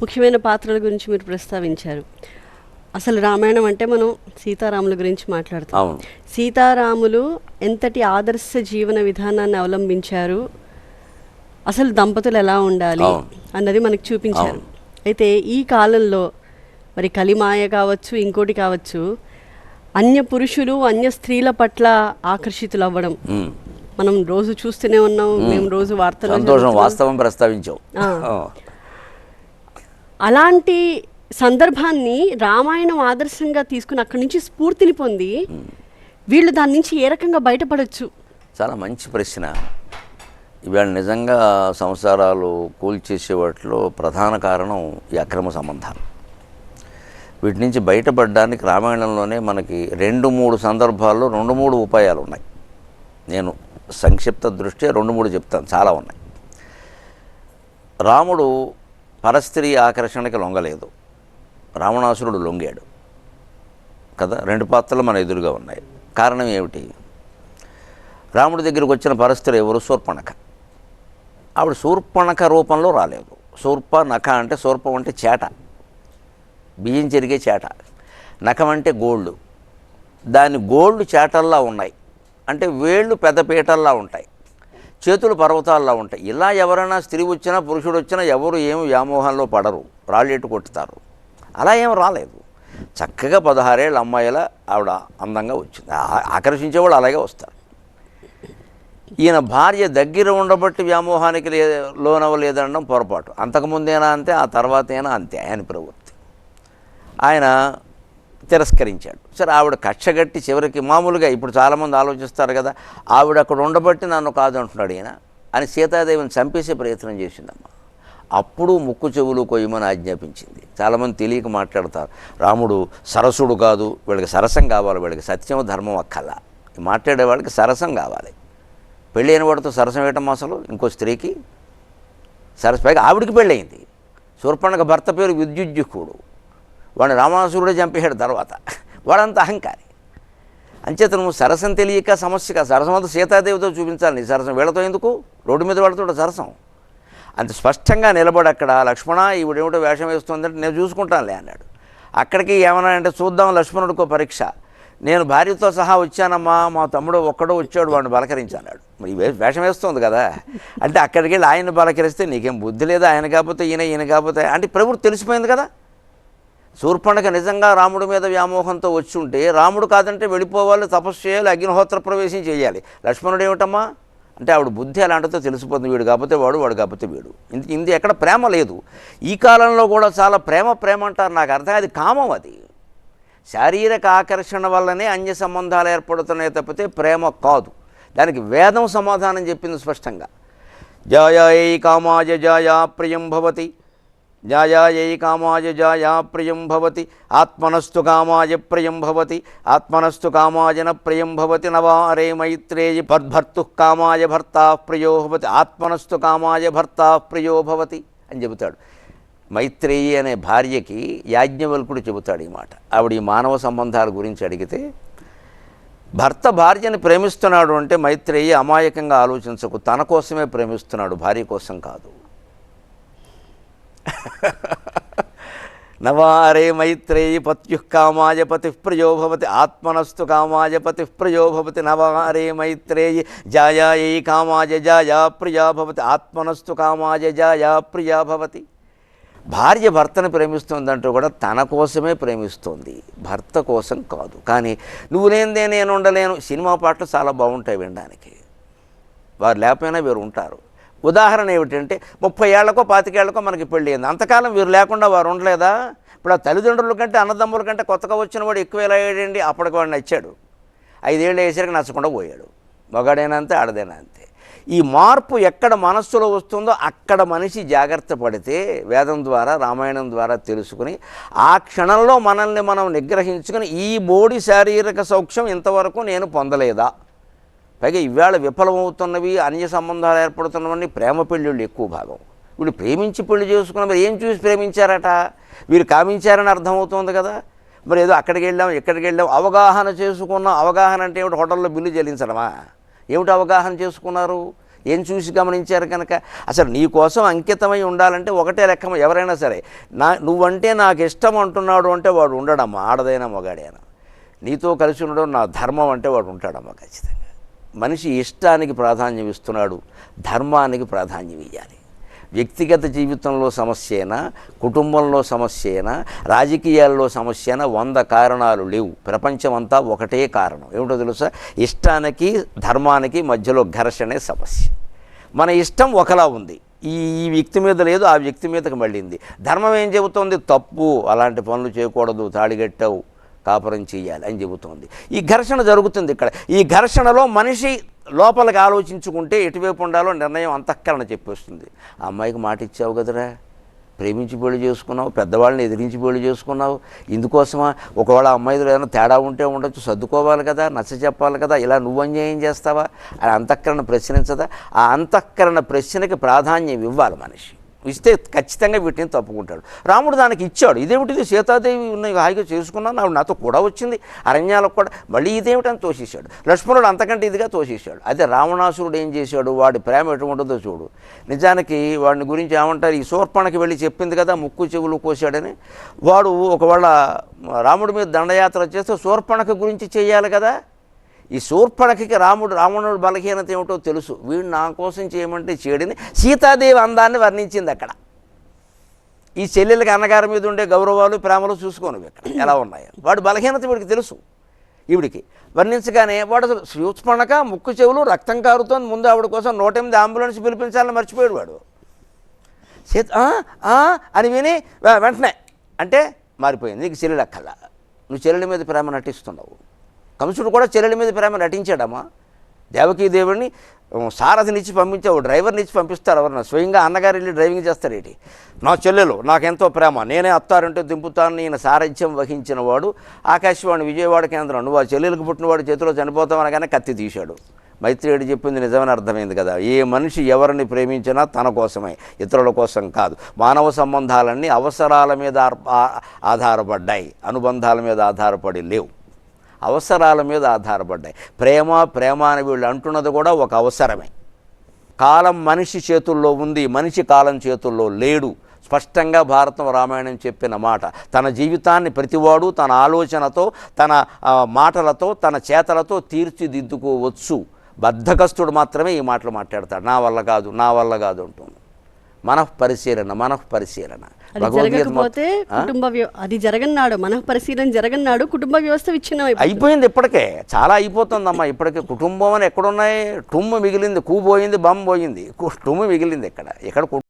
ముఖ్యమైన పాత్రల గురించి మీరు ప్రస్తావించారు అసలు రామాయణం అంటే మనం సీతారాముల గురించి మాట్లాడుతాం సీతారాములు ఎంతటి ఆదర్శ జీవన విధానాన్ని అవలంబించారు అసలు దంపతులు ఎలా ఉండాలి. అన్నది మనకు చూపించారు. అయితే ఈ కాలంలో మరి కలిమాయ కావచ్చు ఇంకోటి కావచ్చు అన్య పురుషులు అన్య స్త్రీల పట్ల ఆకర్షితులు అవ్వడం. మనం రోజు చూస్తూనే ఉన్నాం మేము రోజు సంతోషం చదువుతున్నాం. వాస్తవం. ఆ. అలాంటి సందర్భాన్ని రామాయణం ఆదర్శంగా తీసుకుని అక్కడి నుంచి స్ఫూర్తిని పొంది వీళ్ళు దాని నుంచి ఏ రకంగా బయటపడవచ్చు చాలా మంచి ప్రశ్న. ఇవాళ నిజంగా సంసారాలు కూల్చేసే వాటిలో ప్రధాన కారణం ఈ అక్రమ సంబంధాలు. వీటి నుంచి బయటపడడానికి రామాయణంలోనే మనకి రెండు మూడు సందర్భాల్లో రెండు మూడు ఉపాయాలు ఉన్నాయి. నేను సంక్షిప్త దృష్ట్యా రెండు మూడు చెప్తాను. చాలా ఉన్నాయి. రాముడు పరస్త్రీ ఆకర్షణకి లొంగలేదు. రావణాసురుడు లొంగాడు. కదా? రెండు పాత్రలు మన ఎదురుగా ఉన్నాయి. కారణం ఏమిటి? రాముడి దగ్గరికి వచ్చిన పరస్త్రీ ఎవరు? శూర్పణక ఆవిడ శూర్పణక రూపంలో రాలేదు. శూర్ప నఖ అంటే శూర్పం అంటే చేట. బియ్యం చెరిగే చేట. నఖం అంటే గోల్డ్ దాని గోల్డ్ చేటల్లా ఉన్నాయి. అంటే వేళ్ళు పెద్ద పీటల్లా ఉంటాయి. చేతులు పర్వతాల్లో ఉంటాయి. ఇలా ఎవరైనా స్త్రీ వచ్చినా పురుషుడు వచ్చినా ఎవరు ఏమి వ్యామోహంలో పడరు. రాళ్ళెట్టు కొట్టుతారు. అలా ఏం రాలేదు. చక్కగా పదహారేళ్ళ అమ్మాయిల ఆవిడ అందంగా వచ్చింది. ఆ- ఆకర్షించేవాళ్ళు అలాగే వస్తారు. ఈయన భార్య దగ్గర ఉండబట్టి వ్యామోహానికి లే లోనవ్వలేదనడం పొరపాటు. అంతకుముందేనా అంతే ఆ తర్వాతైనా అంతే ఆయన ప్రవృత్తి. ఆయన తిరస్కరించాడు. సరే ఆవిడ కక్షగట్టి చివరికి మామూలుగా ఇప్పుడు చాలామంది ఆలోచిస్తారు కదా ఆవిడ అక్కడ ఉండబట్టి నన్ను కాదు అంటున్నాడు ఈయన అని సీతాదేవిని చంపేసే ప్రయత్నం చేసిందమ్మ. అప్పుడు ముక్కు చెవులు కొయ్యమని ఆజ్ఞాపించింది. చాలామంది తెలియక మాట్లాడతారు రాముడు సరసుడు కాదు వీళ్ళకి సరసం కావాలి వీళ్ళకి సత్యం ధర్మం అక్కల మాట్లాడే వాళ్ళకి సరసం కావాలి. పెళ్ళైన వాడితో సరసం వేయటం అసలు? ఇంకో స్త్రీకి సరస్ పైగా ఆవిడికి పెళ్ళయింది. శూర్పణక భర్త పేరు విద్యుజ్జుకుడు. వాడిని రావణాసురుడే చంపేశాడు తర్వాత. వాడంత అహంకారి. అంచేత నువ్వు సరసం తెలియక సమస్యగా సరసం అంతా సీతాదేవితో చూపించాలి. నీ సరసం వీళ్ళతో ఎందుకు? రోడ్డు మీద వాడుతుంట సరసం. అంత స్పష్టంగా నిలబడి అక్కడ లక్ష్మణ ఈవిడేమిటో వేషం వేస్తుందంటే నేను చూసుకుంటానులే అన్నాడు. అక్కడికి ఏమన్నా అంటే చూద్దాం లక్ష్మణుడికో పరీక్ష. నేను భార్యతో సహా వచ్చానమ్మా మా తమ్ముడు ఒక్కడో వచ్చాడు వాడిని బలకరించన్నాడు మరి వేషం వేస్తుంది కదా. అంటే అక్కడికి వెళ్ళి ఆయన బలకరిస్తే నీకేం బుద్ధి లేదా? ఆయన కాకపోతే ఈయన ఈయన కాకపోతే అంటే ప్రభుత్వం తెలిసిపోయింది కదా. శూర్పణక నిజంగా రాముడి మీద వ్యామోహంతో వచ్చి ఉంటే రాముడు కాదంటే వెళ్ళిపోవాలి తపస్సు చేయాలి అగ్నిహోత్ర ప్రవేశం చేయాలి. లక్ష్మణుడు ఏమిటమ్మా? అంటే ఆవిడ బుద్ధి అలాంటితో తెలిసిపోతుంది వీడు కాకపోతే వాడు వాడు కాకపోతే వీడు. ఇంత ఇంది ఎక్కడ ప్రేమ లేదు. ఈ కాలంలో కూడా చాలా ప్రేమ ప్రేమ అంటారు నాకు అర్థం అది కామం అది. శారీరక ఆకర్షణ వల్లనే అన్య సంబంధాలు ఏర్పడుతున్నాయి తప్పితే ప్రేమ కాదు. దానికి వేదం సమాధానం చెప్పింది స్పష్టంగా. జాయాయై కామాయ జాయా ప్రియం భవతి. జాయాయై కామాయ జాయా ప్రియం భవతి ఆత్మనస్తు కామాయ ప్రియం భవతి ఆత్మనస్తు కామాయన ప్రియం భవతి నవారే మైత్రేయ పద్భర్తు కామాయ భర్తా ప్రియో భవతి ఆత్మనస్తు కామాయ భర్తా ప్రియో భవతి అని చెబుతాడు. మైత్రేయి అనే భార్యకి యాజ్ఞవల్కుడు చెబుతాడు ఈ మాట. ఆవిడ ఈ మానవ సంబంధాల గురించి అడిగితే భర్త భార్యని ప్రేమిస్తున్నాడు అంటే మైత్రేయి అమాయకంగా ఆలోచించకు తన కోసమే ప్రేమిస్తున్నాడు భార్య కోసం కాదు. నవారే మైత్రేయి పత్యుః కామాయ పతి ప్రయోభవతి ఆత్మనస్తు కామాయ పతి ప్రయోభవతి నవారే మైత్రేయి జాయాయై కామాయ జాయా ప్రియా భవతి ఆత్మనస్తు కామాయ జాయా ప్రియా భవతి. భార్య భర్తను ప్రేమిస్తుందంటూ కూడా తన కోసమే ప్రేమిస్తుంది. భర్త కోసం కాదు. కానీ నువ్వు లేనిదే నేను ఉండలేను. సినిమా పాటలు చాలా బాగుంటాయి వినడానికి. వారు లేకపోయినా వీరు ఉంటారు. ఉదాహరణ ఏమిటంటే ముప్పై ఏళ్ళకో పాతికేళ్ళకో మనకి పెళ్ళి అయింది. అంతకాలం వీరు లేకుండా వారు ఉండలేదా? ఇప్పుడు ఆ తల్లిదండ్రుల కంటే అన్నదమ్ముల కంటే కొత్తగా వచ్చిన వాడు ఎక్కువ ఎలా అయ్యాడండి? అప్పటికి వాడు నచ్చాడు. ఐదేళ్ళు వేసరికి నచ్చకుండా పోయాడు. మగాడైనా అంతే ఆడదైనా అంతే. ఈ మార్పు ఎక్కడ మనస్సులో వస్తుందో అక్కడ మనిషి జాగ్రత్త పడితే వేదం ద్వారా రామాయణం ద్వారా తెలుసుకుని ఆ క్షణంలో మనల్ని మనం నిగ్రహించుకుని ఈ బోడి శారీరక సౌఖ్యం ఇంతవరకు నేను పొందలేదా? పైగా ఇవాళ విఫలమవుతున్నవి అన్య సంబంధాలు ఏర్పడుతున్నవన్నీ ప్రేమ పెళ్ళిళ్ళు ఎక్కువ భాగం. వీళ్ళు ప్రేమించి పెళ్ళి చేసుకున్న మరి ఏం చూసి ప్రేమించారట? వీరు కామించారని అర్థమవుతుంది కదా. మరి ఏదో అక్కడికి వెళ్ళాం ఇక్కడికి వెళ్ళాం అవగాహన చేసుకున్నాం. అవగాహన అంటే ఏమిటి? హోటల్లో బిల్లు చెల్లించడమా? ఏమిటి అవగాహన చేసుకున్నారు? ఏం చూసి గమనించారు కనుక? అసలు నీ కోసం అంకితమై ఉండాలంటే ఒకటే లెక్క ఎవరైనా సరే. నా నువ్వంటే నాకు ఇష్టం అంటున్నాడు అంటే వాడు ఉండడమ్మా ఆడదైనా మగాడైనా. నీతో కలిసి ఉండడం నా ధర్మం అంటే వాడు ఉంటాడమ్మా ఖచ్చితంగా. మనిషి ఇష్టానికి ప్రాధాన్యం ఇస్తున్నాడు ధర్మానికి ప్రాధాన్యం ఇవ్వాలి వ్యక్తిగత జీవితంలో సమస్య అయినా కుటుంబంలో సమస్య అయినా రాజకీయాల్లో సమస్య అయినా వంద కారణాలు లేవు. ప్రపంచం అంతా ఒకటే కారణం. ఏమిటో తెలుసా? ఇష్టానికి ధర్మానికి మధ్యలో ఘర్షణే సమస్య. మన ఇష్టం ఒకలా ఉంది. ఈ ఈ వ్యక్తి మీద లేదు ఆ వ్యక్తి మీదకి మళ్ళీంది. ధర్మం ఏం చెబుతోంది? తప్పు. అలాంటి పనులు చేయకూడదు తాడిగట్టావు కాపురం చేయాలి అని చెబుతోంది. ఈ ఘర్షణ జరుగుతుంది ఇక్కడ. ఈ ఘర్షణలో మనిషి లోపలికి ఆలోచించుకుంటే ఎటువైపు ఉండాలో నిర్ణయం అంతఃకరణ చెప్పేస్తుంది. ఆ అమ్మాయికి మాట ఇచ్చావు కదరా. ప్రేమించి పెళ్ళి చేసుకున్నావు పెద్దవాళ్ళని ఎదిరించి పెళ్ళి చేసుకున్నావు. ఇందుకోసమా ఒకవేళ అమ్మాయిలో ఏదైనా తేడా ఉంటే ఉండొచ్చు సర్దుకోవాలి కదా నచ్చ చెప్పాలి కదా ఇలా నువ్వు అన్యాయం చేస్తావా? అని అంతఃకరణ ప్రశ్నించదా? ఆ అంతఃకరణ ప్రశ్నకి ప్రాధాన్యం ఇవ్వాలి మనిషి. ఇస్తే ఖచ్చితంగా వీటిని తప్పుకుంటాడు. రాముడు దానికి ఇచ్చాడు. ఇదేమిటిది? సీతాదేవి ఉన్నాయి హాయిగా చేసుకున్నాను ఆవిడ నాతో కూడా వచ్చింది అరణ్యాలకు కూడా మళ్ళీ ఇదేమిటని తోసేశాడు. లక్ష్మణుడు అంతకంటే ఇదిగా తోసేశాడు. అదే రావణాసురుడు ఏం చేశాడు? వాడి ప్రేమ ఎటువంటిదో చూడు. నిజానికి వాడిని గురించి ఏమంటారు? ఈ శూర్పణకి వెళ్ళి చెప్పింది కదా ముక్కు చెవులు కోసాడని వాడు ఒకవేళ రాముడి మీద దండయాత్ర చేస్తే శూర్పణక గురించి చేయాలి కదా. ఈ శూర్పణకి రాముడు రావణుడు బలహీనత ఏమిటో తెలుసు. వీడు నా కోసం చేయమంటే చేయడని సీతాదేవి అందాన్ని వర్ణించింది అక్కడ. ఈ చెల్లెలకి అన్నగారి మీద ఉండే గౌరవాలు ప్రేమలు చూసుకోను ఇక్కడ. ఎలా ఉన్నాయో? వాడు బలహీనత వీడికి తెలుసు ఈవిడికి. వర్ణించగానే వాడు అసలు శూర్పణక ముక్కు చెవులు రక్తం కారుతోంది. ముందు ఆవిడ కోసం నూట ఎనిమిది అంబులెన్స్ పిలిపించాలని మర్చిపోయాడు వాడు. సీత "ఆ, అని విని వెంటనే అంటే మారిపోయింది. నీకు చెల్లెలు అక్కల నువ్వు చెల్లెల మీద ప్రేమ నటిస్తున్నావు. కంసుడు కూడా చెల్లెల మీద ప్రేమ నటించాడమ్మా. దేవకీదేవుడిని ఉం, సారథినిచ్చి పంపించావు డ్రైవర్ని ఇచ్చి పంపిస్తారు ఎవరన్నా. స్వయంగా అన్నగారు వెళ్ళి డ్రైవింగ్ చేస్తారేటి నా చెల్లెలు నాకెంతో ప్రేమ. నేనే అత్తారంటే దింపుతాను నేను సారథ్యం వహించిన వాడు. ఆకాశవాణి విజయవాడ కేంద్రం నువ్వు ఆ చెల్లెలకు పుట్టినవాడు చేతిలో చనిపోతావు అనగానే కత్తి తీశాడు. మైత్రేయుడు చెప్పింది నిజమని అర్థమైంది కదా. ఏ మనిషి ఎవరిని ప్రేమించినా తన కోసమే ఇతరుల కోసం కాదు. మానవ సంబంధాలన్నీ అవసరాల మీద ఆధారపడ్డాయి అనుబంధాల మీద ఆధారపడి లేవు. అవసరాల మీద ఆధారపడ్డాయి. ప్రేమ ప్రేమ అని వీళ్ళు అంటున్నది కూడా ఒక అవసరమే. కాలం మనిషి చేతుల్లో ఉంది మనిషి కాలం చేతుల్లో లేడు. స్పష్టంగా భారతం రామాయణం చెప్పిన మాట. తన జీవితాన్ని ప్రతివాడు తన ఆలోచనతో తన మాటలతో తన చేతలతో తీర్చిదిద్దుకోవచ్చు. బద్ధకస్తుడు మాత్రమే ఈ మాటలు మాట్లాడతాడు. నా వల్ల కాదు నా వల్ల కాదు అంటుంది. మనః పరిశీలన మనః పరిశీలన అది భగవద్గీత జరగకపోతే మొత్తం- ఆ? కుటుంబ అది జరగన్నాడు మనః పరిశీలన జరగన్నాడు కుటుంబ వ్యవస్థ విచ్ఛిన్నం. అయిపోయింది ఇప్పటికే. చాలా అయిపోతుందమ్మా ఇప్పటికే. కుటుంబం అని ఎక్కడున్నాయి? టుమ్ము మిగిలింది కూ పోయింది బమ్ పోయింది. టుమ్ము మిగిలింది ఇక్కడ ఇక్కడ